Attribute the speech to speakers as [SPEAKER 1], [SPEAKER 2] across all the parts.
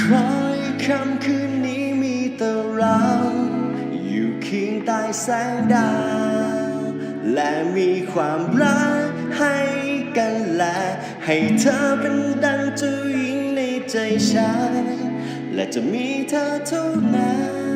[SPEAKER 1] คอยคำคืนนี้มีแต่เรา อยู่เคียงใต้แสงดาว และมีความรักให้กันและให้เธอเป็นดังเจ้าหญิงในใจฉัน และจะมีเธอเท่านั้น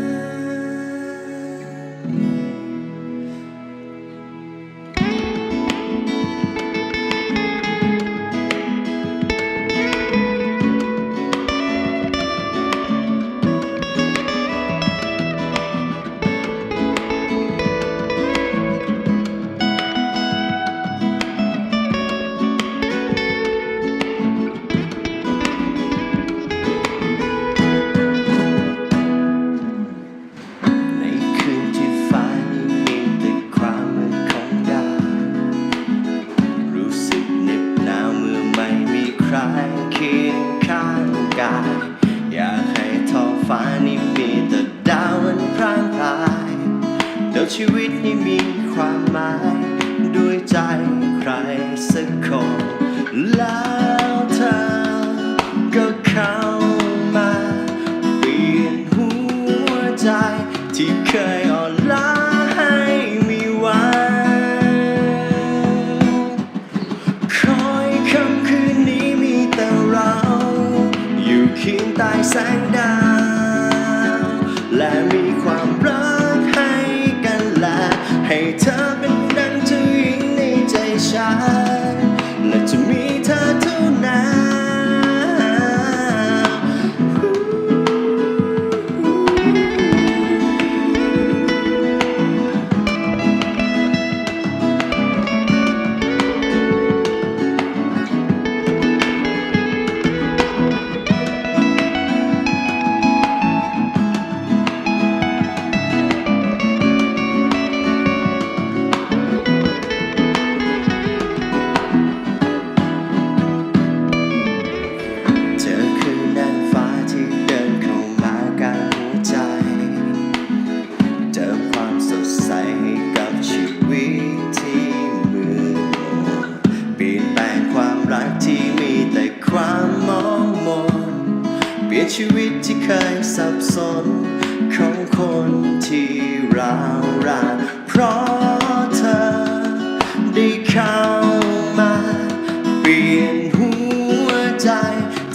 [SPEAKER 1] าย อยากให้ท้องฟ้านี้มีแต่ดาวมันพร่างพรายเดี๋ยวชีวิตนี้มีความหมาย ด้วยใจใครสักคนแล้วเธอ ใต้แสงดาว และมีความรักให้กันและให้เธอเป็นดังเจ้าหญิงในใจฉัน ชีวิตที่เคยสับสน ของคนที่ราวรานเพราะเธอได้เข้ามา เปลี่ยนหัวใจ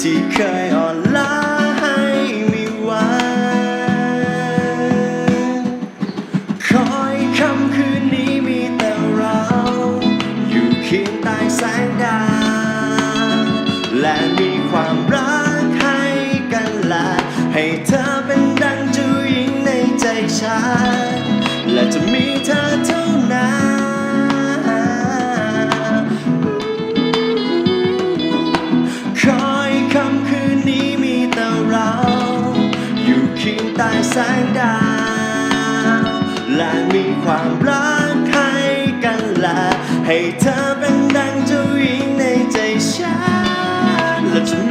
[SPEAKER 1] ที่เคยอ่อน ฉัน และจะมีเธอเท่านั้นคอยคำคืนนี้มีแต่เรา อยู่เคียงใต้แสงดาว และมีความรักให้กันและให้เธอเป็นดังเจ้าหญิงในใจฉันและจะ